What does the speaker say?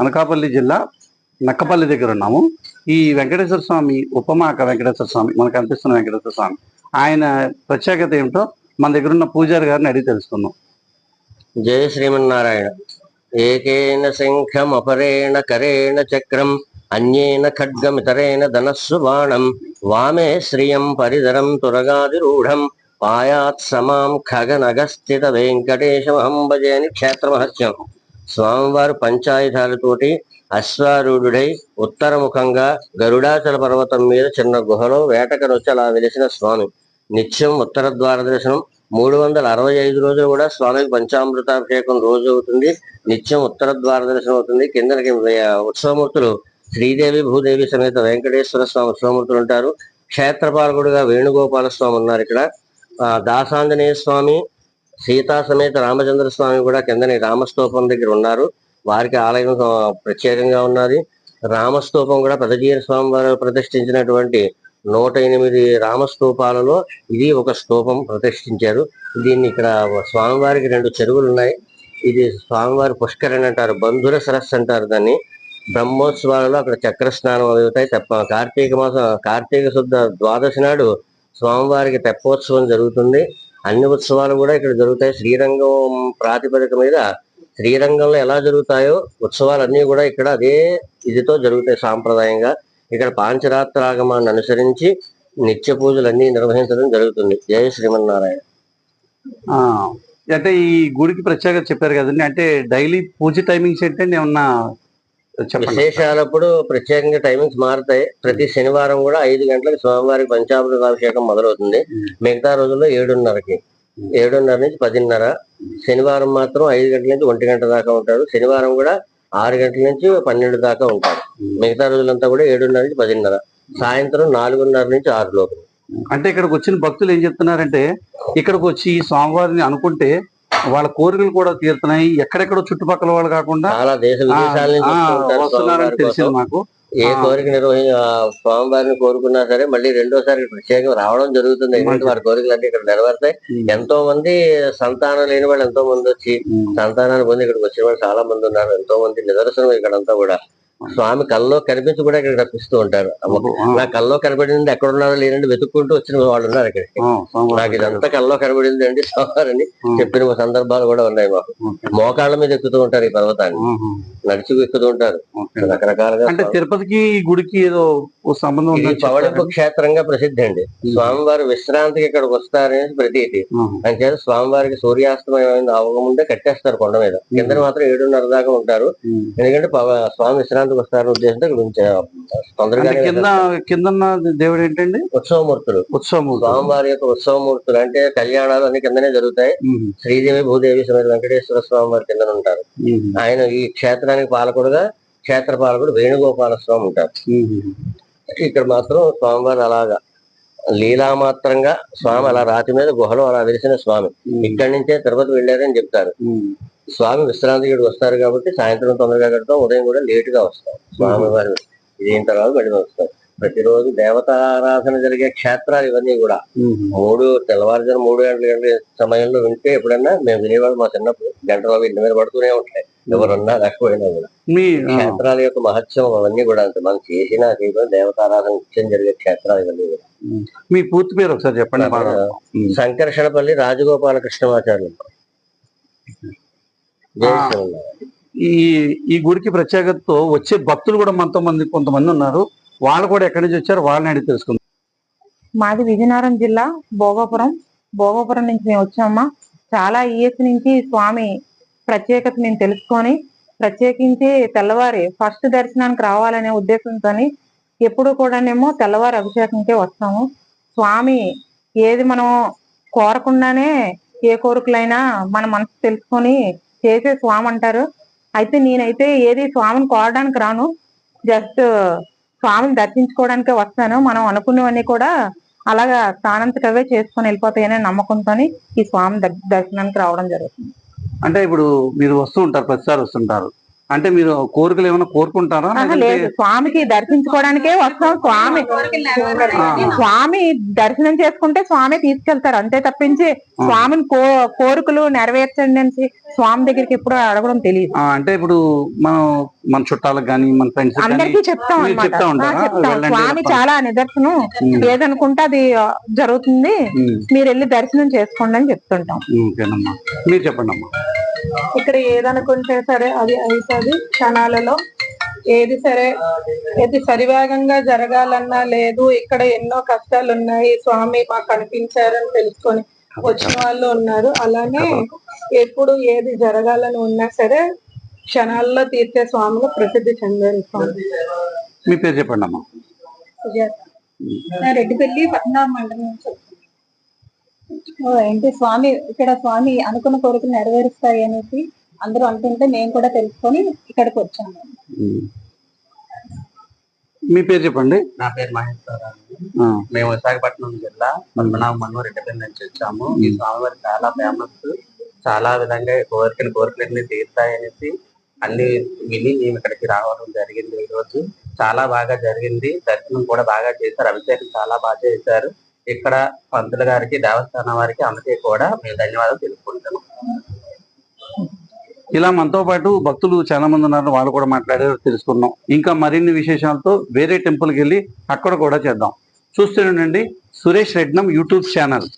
అనకాపల్లి జిల్లా నక్కపల్లి దగ్గర ఉన్నాము. ఈ వెంకటేశ్వర స్వామి ఉపమాక వెంకటేశ్వర స్వామి మనకు అనిపిస్తున్న వెంకటేశ్వర స్వామి ఆయన ప్రత్యేకత ఏమిటో మన దగ్గర ఉన్న పూజారి గారిని అడిగి తెలుసుకుందాం. జయ శ్రీమన్నారాయణ. ఏకేన శంఖం అపరేణ కరేణ చక్రం అన్యేన ఖడ్గమితరేణ ధనస్సు బాణం వామే శ్రియం పరిధరం తురగాదిరూఢం పాయాత్ సమాం ఖగనగస్థిత వెంకటేశమహం భజేని క్షేత్రమహస్యం స్వామివారు పంచాయుధాలతోటి అశ్వారూఢుడై ఉత్తరముఖంగా గరుడాచల పర్వతం మీద చిన్న గుహలో వేటకనొచ్చలా వెలిసిన స్వామి. నిత్యం ఉత్తర ద్వార దర్శనం. మూడు వందల అరవై ఐదు రోజులు కూడా స్వామికి పంచామృతాభిషేకం రోజు అవుతుంది. నిత్యం ఉత్తర ద్వార దర్శనం అవుతుంది. కిందకి ఉత్సవమూర్తులు శ్రీదేవి భూదేవి సమేత వెంకటేశ్వర స్వామి ఉత్సవమూర్తులు ఉంటారు. క్షేత్రపాలకుడుగా వేణుగోపాల స్వామి ఉన్నారు ఇక్కడ. దాసాంజనేయ స్వామి సీతా సమేత రామచంద్ర స్వామి కూడా కిందని రామస్తూపం దగ్గర ఉన్నారు. వారికి ఆలయం ప్రత్యేకంగా ఉన్నది. రామస్తూపం కూడా పెదజీర స్వామి వారు ప్రతిష్ఠించినటువంటి నూట ఎనిమిది రామస్తూపాలలో ఇది ఒక స్తూపం ప్రతిష్ఠించారు. దీన్ని ఇక్కడ స్వామివారికి రెండు చెరువులు ఉన్నాయి ఇది స్వామివారి పుష్కరిణి అంటారు బంధుర సరస్సు అంటారు దాన్ని. బ్రహ్మోత్సవాలలో అక్కడ చక్ర స్నానం అవుతాయి. తెప్ప కార్తీక మాసం కార్తీక శుద్ధ ద్వాదశి నాడు స్వామివారికి తెప్పోత్సవం జరుగుతుంది. అన్ని ఉత్సవాలు కూడా ఇక్కడ జరుగుతాయి. శ్రీరంగం ప్రాతిపదిక మీద శ్రీరంగంలో ఎలా జరుగుతాయో ఉత్సవాలన్నీ కూడా ఇక్కడ అదే ఇదితో జరుగుతాయి సాంప్రదాయంగా. ఇక్కడ పాంచరాత్రాగమాన్ని అనుసరించి నిత్య పూజలన్నీ నిర్వహించడం జరుగుతుంది. జయ శ్రీమన్నారాయణ. ఆ, అంటే ఈ గుడికి ప్రత్యేకత చెప్పారు కదండి. అంటే డైలీ పూజ టైమింగ్స్ ఏంటంటే ఏమన్నా విశేషాలప్పుడు ప్రత్యేకంగా టైమింగ్స్ మారుతాయి. ప్రతి శనివారం కూడా ఐదు గంటలకు స్వామివారికి పంచామృత అభిషేకం మొదలవుతుంది. మిగతా రోజుల్లో ఏడున్నరకి. ఏడున్నర నుంచి పదిన్నర. శనివారం మాత్రం ఐదు గంటల నుంచి ఒంటి గంట దాకా ఉంటారు. శనివారం కూడా ఆరు గంటల నుంచి పన్నెండు దాకా ఉంటారు. మిగతా రోజులంతా కూడా ఏడున్నర నుంచి పదిన్నర. సాయంత్రం నాలుగున్నర నుంచి ఆరు లోపు అంటే ఇక్కడికి వచ్చిన భక్తులు ఏం చెప్తున్నారంటే ఇక్కడికి వచ్చి ఈ స్వామివారిని అనుకుంటే వాళ్ళ కోరికలు కూడా తీరుతున్నాయి. ఎక్కడెక్కడో చుట్టుపక్కల వాళ్ళు కాకుండా చాలా దేశ విదేశాల నుంచి వస్తున్నారని తెలిసింది. మాకు. ఏ. కోరిక నిర్వహి ఆ, స్వామివారిని కోరుకున్నా సరే మళ్ళీ రెండోసారి ప్రత్యేకంగా రావడం జరుగుతుంది. ఎందుకంటే వారి కోరికలన్నీ ఇక్కడ నెరవేరుతాయి. ఎంతో మంది సంతానం లేని వాళ్ళు ఎంతో మంది వచ్చి. సంతానాన్ని పొంది ఇక్కడికి వచ్చిన వాళ్ళు చాలా మంది ఉన్నారు. ఎంతో మంది నిదర్శనం ఇక్కడంతా కూడా. స్వామి కల్లో కనిపించి కూడా ఇక్కడ రప్పిస్తూ ఉంటారు నా కల్లో కనబడింది ఎక్కడ ఉన్నారో లేనండి వెతుక్కుంటూ వచ్చిన వాళ్ళు ఉన్నారు స్వామివారి నాకు ఇదంతా కల్లో కనబడింది అండి స్వామివారిని ఉమ్. చెప్పిన సందర్భాలు కూడా ఉన్నాయి మాకు. మోకాళ్ళ మీద ఎక్కుతూ ఉంటారు ఈ పర్వతాన్ని. నడిచి ఎక్కుతూ ఉంటారు. రకరకాలుగా అంటే తిరుపతికి గుడికి ఏదో సంబంధం చెప్పారు. క్షేత్రంగా ప్రసిద్ధి అండి స్వామివారు విశ్రాంతికి ఇక్కడికి వస్తారనేది ప్రతీతి. అంచేత స్వామివారికి సూర్యాస్తమయం అవకముందే కట్టేస్తారు కొండ మీద కింద మాత్రం ఏడున్నర దాకా ఉంటారు. ఎందుకంటే స్వామి విశ్రాంతికి వస్తారనే ఉద్దేశంతో ఇక్కడ తొందరగానే కింద కింద దేవుడు ఏంటండి? ఉత్సవమూర్తులు. ఉత్సవం స్వామివారి యొక్క ఉత్సవమూర్తులు. అంటే కళ్యాణాలు అన్ని కిందనే జరుగుతాయి. శ్రీదేవి భూదేవి సమేత వెంకటేశ్వర స్వామి వారి కింద ఉంటారు. ఆయన ఈ క్షేత్రానికి పాలకుడుగా క్షేత్ర పాలకుడు వేణుగోపాల స్వామి ఉంటారు. ఇక్కడ మాత్రం స్వామివారు అలాగా లీలామాత్రంగా స్వామి అలా రాతి మీద గుహలో అలా వెలిసిన స్వామి. ఇక్కడి నుంచే తిరుపతి వెళ్ళారని చెప్తారు. స్వామి విశ్రాంతి ఇక్కడికి వస్తారు కాబట్టి సాయంత్రం తొందరగా కడతాం ఉదయం కూడా లేట్గా వస్తాం. స్వామి వారు ఇదేం తర్వాత మళ్ళీ వస్తారు ప్రతిరోజు దేవతారాధన జరిగే క్షేత్రాలు ఇవన్నీ కూడా. మూడు తెల్లవారుజాము మూడు గంటల గంటల సమయంలో వింటే ఎప్పుడన్నా మేము వినేవాళ్ళు మా చిన్నప్పుడు. గంటల ఇంటి మీద పడుతూనే ఉంటాయి. ఎవరున్నా లేకపోయినా కూడా. క్షేత్రాల యొక్క మహత్యం అవన్నీ కూడా అంతే. మనం చేసిన దేవతారాధన నిత్యం జరిగే క్షేత్రాలు ఇవన్నీ కూడా. మీ పూర్తి పేరు ఒకసారి చెప్పండి. సంకర్షణపల్లి రాజగోపాల కృష్ణమాచార్యులు జయ ఆ. శ్రీమన్నారాయణ. ఈ ఈ గుడికి ప్రత్యేకతతో వచ్చే భక్తులు కూడా మనతో మంది కొంతమంది ఉన్నారు. వాళ్ళు కూడా ఎక్కడి నుంచి వచ్చారు వాళ్ళని అడిగి తెలుసుకుందాం. మాది విజయనగరం జిల్లా భోగాపురం. భోగాపురం నుంచి మేము వచ్చామా చాలా ఇయర్స్ నుంచి స్వామి ప్రత్యేకత మేము తెలుసుకొని ప్రత్యేకించి తెల్లవారి ఫస్ట్ దర్శనానికి రావాలనే ఉద్దేశంతో ఎప్పుడు కూడానేమో తెల్లవారి అభిషేకంకే వస్తాము. స్వామి ఏది మనం కోరకుండానే ఏ కోరికలైనా మన మనసు తెలుసుకొని చేసే స్వామి అంటారు. అయితే నేనైతే ఏది స్వామిని కోరడానికి రాను. జస్ట్ స్వామిని దర్శించుకోవడానికే వస్తాను. మనం అనుకున్నవన్నీ కూడా అలాగా స్థానంతటవే చేసుకొని వెళ్ళిపోతాయనే నమ్మకంతో ఈ స్వామి దర్శనానికి రావడం జరుగుతుంది. అంటే ఇప్పుడు మీరు వస్తూ ఉంటారు ప్రతిసారి వస్తుంటారు. అంటే మీరు కోరికలు ఏమైనా కోరుకుంటారా? లేదు. స్వామికి దర్శించుకోవడానికే వస్తాం. స్వామి స్వామి దర్శనం చేసుకుంటే స్వామి తీసుకెళ్తారు. అంతే తప్పించి స్వామిని కో కోరికలు నెరవేర్చండి అని స్వామి దగ్గరికి ఎప్పుడు అడగడం తెలియదు. ఆ, అంటే ఇప్పుడు మనం మన చుట్టాలకు కానీ మన ఫ్రెండ్స్ అందరికీ చెప్తాం చెప్తా స్వామి. చాలా నిదర్శనం. ఏదనుకుంటే అది జరుగుతుంది. మీరు వెళ్ళి దర్శనం చేసుకోండి అని చెప్తుంటాం. ఓకేనమ్మా. మీరు చెప్పండి అమ్మా ఇక్కడ ఏదనుకుంటే సరే అది అవుతుంది. క్షణాలలో ఏది సరే ఏది సరివేగంగా జరగాలన్నా లేదు ఇక్కడ ఎన్నో కష్టాలు ఉన్నాయి స్వామి మాకు కనిపించారని తెలుసుకొని వచ్చిన వాళ్ళు ఉన్నారు. అలానే ఎప్పుడు ఏది జరగాలని ఉన్నా సరే క్షణాల్లో తీర్చే స్వాములు ప్రసిద్ధి చెందారు స్వామి. మీ పేరు చెప్పండి అమ్మా రెడ్డిపల్లి పద్మనాభ మండలం నుంచి ఏంటి స్వామి ఇక్కడ స్వామి అనుకున్న కోరికలు నెరవేరుస్తాయి అనేసి అందరూ అంటుంటే మేము కూడా తెలుసుకొని ఇక్కడికి వచ్చాము. మీ పేరు చెప్పండి? నా పేరు మహేశ్వరరావు ఆ, మేము విశాఖపట్నం జిల్లా పద్మనాభ రెడ్డిపల్లి నుంచి వచ్చాము. ఈ స్వామివారి చాలా ఫేమస్ చాలా విధంగా కోరికలు కోరికలన్నీ తీరుతాయనేసి అన్ని విని మేము ఇక్కడికి రావడం జరిగింది ఈ రోజు చాలా బాగా జరిగింది. దర్శనం కూడా బాగా చేశారు. అభిషేకం చాలా బాగా చేశారు. ఇక్కడ పంతులు గారికి దేవస్థానం వారికి అందరికీ కూడా మేము ధన్యవాదాలు తెలుపుకుంటాము ఇలా మనతో పాటు భక్తులు చాలా మంది ఉన్నారు వాళ్ళు కూడా మాట్లాడారు తెలుసుకున్నాం. ఇంకా మరిన్ని విశేషాలతో వేరే టెంపుల్కి వెళ్ళి అక్కడ కూడా చేద్దాం. చూస్తూనే సురేష్ రెడ్నం యూట్యూబ్ ఛానల్.